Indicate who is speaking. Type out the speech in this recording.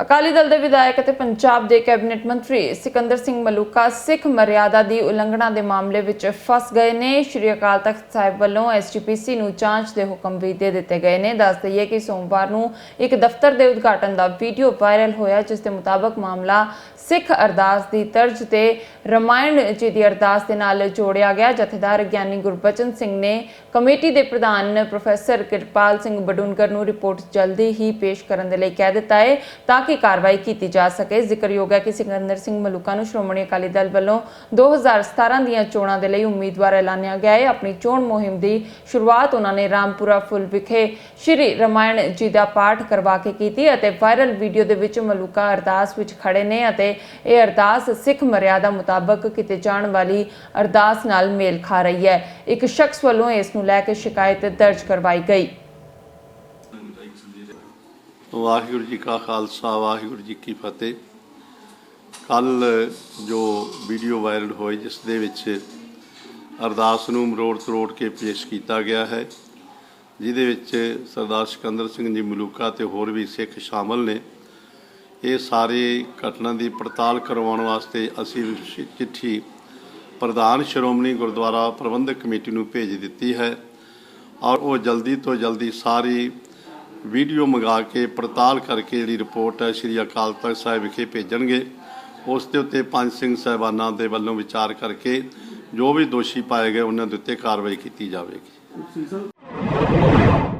Speaker 1: ਅਕਾਲੀ ਦਲ ਦੇ ਵਿਧਾਇਕ ਅਤੇ ਪੰਜਾਬ ਦੇ ਕੈਬਨਿਟ ਮੰਤਰੀ ਸਿਕੰਦਰ ਸਿੰਘ ਮਲੂਕਾ ਸਿੱਖ ਮਰਿਆਦਾ ਦੀ ਉਲੰਘਣਾ ਦੇ ਮਾਮਲੇ ਵਿੱਚ ਫਸ ਗਏ ਨੇ। ਸ਼੍ਰੀ ਅਕਾਲ ਤਖਤ ਸਾਹਿਬ ਵੱਲੋਂ ਐਸਜੀਪੀਸੀ ਨੂੰ ਜਾਂਚ ਦੇ ਹੁਕਮ ਵੀ ਦੇ ਦਿੱਤੇ ਗਏ ਨੇ। ਦੱਸ ਦਈਏ ਕਿ ਸੋਮਵਾਰ ਨੂੰ ਇੱਕ ਦਫ਼ਤਰ ਦੇ ਉਦਘਾਟਨ ਦਾ ਵੀਡੀਓ ਵਾਇਰਲ ਹੋਇਆ, ਜਿਸ ਦੇ ਮੁਤਾਬਕ ਮਾਮਲਾ ਸਿੱਖ ਅਰਦਾਸ ਦੀ ਤਰਜ਼ ਤੇ ਰਮਾਇਣ ਜੀ ਦੀ ਅਰਦਾਸ ਦੇ ਨਾਲ ਜੋੜਿਆ ਗਿਆ। ਜਥੇਦਾਰ ਗਿਆਨੀ ਗੁਰਬਚਨ ਸਿੰਘ ਨੇ ਕਮੇਟੀ ਦੇ ਪ੍ਰਧਾਨ ਪ੍ਰੋਫੈਸਰ ਕਿਰਪਾਲ ਸਿੰਘ ਬਡੂਨਗਰ ਨੂੰ ਰਿਪੋਰਟ ਜਲਦੀ ਹੀ ਪੇਸ਼ ਕਰਨ ਦੇ ਲਈ ਕਹਿ ਦਿੱਤਾ ਹੈ, ਤਾਂ ਕਿ ਕਾਰਵਾਈ ਕੀਤੀ ਜਾ ਸਕੇ। ਜ਼ਿਕਰਯੋਗ ਹੈ ਕਿ ਸਿਕੰਦਰ ਸਿੰਘ ਮਲੂਕਾ ਨੂੰ ਸ਼੍ਰੋਮਣੀ ਅਕਾਲੀ ਦਲ ਵੱਲੋਂ 2017 ਦੀਆਂ ਚੋਣਾਂ ਦੇ ਲਈ ਉਮੀਦਵਾਰ ਐਲਾਨਿਆ ਗਿਆ ਹੈ। ਆਪਣੀ ਚੋਣ ਮੁਹਿੰਮ ਦੀ ਸ਼ੁਰੂਆਤ ਉਹਨਾਂ ਨੇ ਰਾਮਪੁਰਾ ਫੁੱਲ ਵਿਖੇ ਸ਼੍ਰੀ ਰਮਾਇਣ ਜੀ ਦਾ ਪਾਠ ਕਰਵਾ ਕੇ ਕੀਤੀ ਅਤੇ ਵਾਇਰਲ ਵੀਡੀਓ ਦੇ ਵਿੱਚ ਮਲੂਕਾ ਅਰਦਾਸ ਵਿੱਚ ਖੜੇ ਨੇ ਅਤੇ ਇਹ ਅਰਦਾਸ ਸਿੱਖ ਮਰਿਆਦਾ ਮੁਤਾਬਕ ਕੀਤੇ ਜਾਣ ਵਾਲੀ ਅਰਦਾਸ ਨਾਲ ਮੇਲ ਖਾ ਰਹੀ ਹੈ। ਇੱਕ ਸ਼ਖਸ ਵੱਲੋਂ ਇਸ ਨੂੰ ਲੈ ਕੇ ਸ਼ਿਕਾਇਤ ਦਰਜ ਕਰਵਾਈ ਗਈ।
Speaker 2: ਵਾਹਿਗੁਰੂ ਜੀ ਕਾ ਖਾਲਸਾ, ਵਾਹਿਗੁਰੂ ਜੀ ਕੀ ਫਤਿਹ। ਕੱਲ ਜੋ ਵੀਡੀਓ ਵਾਇਰਲ ਹੋਈ, ਜਿਸ ਦੇ ਵਿੱਚ ਅਰਦਾਸ ਨੂੰ ਮਰੋੜ ਤਰੋੜ ਕੇ ਪੇਸ਼ ਕੀਤਾ ਗਿਆ ਹੈ, ਜਿਹਦੇ ਵਿੱਚ ਸਰਦਾਰ ਸਿਕੰਦਰ ਸਿੰਘ ਜੀ ਮਲੂਕਾ ਤੇ ਹੋਰ ਵੀ ਸਿੱਖ ਸ਼ਾਮਲ ਨੇ। ਇਹ ਸਾਰੇ ਘਟਨਾ ਦੀ ਪੜਤਾਲ ਕਰਵਾਉਣ ਵਾਸਤੇ ਅਸੀਂ ਚਿੱਠੀ ਪ੍ਰਧਾਨ ਸ਼੍ਰੋਮਣੀ ਗੁਰਦੁਆਰਾ ਪ੍ਰਬੰਧਕ ਕਮੇਟੀ ਨੂੰ ਭੇਜ ਦਿੱਤੀ ਹੈ ਔਰ ਉਹ ਜਲਦੀ ਤੋਂ ਜਲਦੀ ਸਾਰੀ ਵੀਡੀਓ ਮੰਗਾ ਕੇ ਪੜਤਾਲ ਕਰਕੇ ਜਿਹੜੀ ਰਿਪੋਰਟ ਹੈ ਸ੍ਰੀ ਅਕਾਲ ਤਖਤ ਸਾਹਿਬ ਵਿਖੇ ਭੇਜਣਗੇ। ਉਸ ਦੇ ਉੱਤੇ ਪੰਜ ਸਿੰਘ ਸਾਹਿਬਾਨਾਂ ਦੇ ਵੱਲੋਂ ਵਿਚਾਰ ਕਰਕੇ ਜੋ ਵੀ ਦੋਸ਼ੀ ਪਾਏ ਗਏ, ਉਹਨਾਂ ਦੇ ਉੱਤੇ ਕਾਰਵਾਈ ਕੀਤੀ ਜਾਵੇਗੀ।
Speaker 3: ਸਰ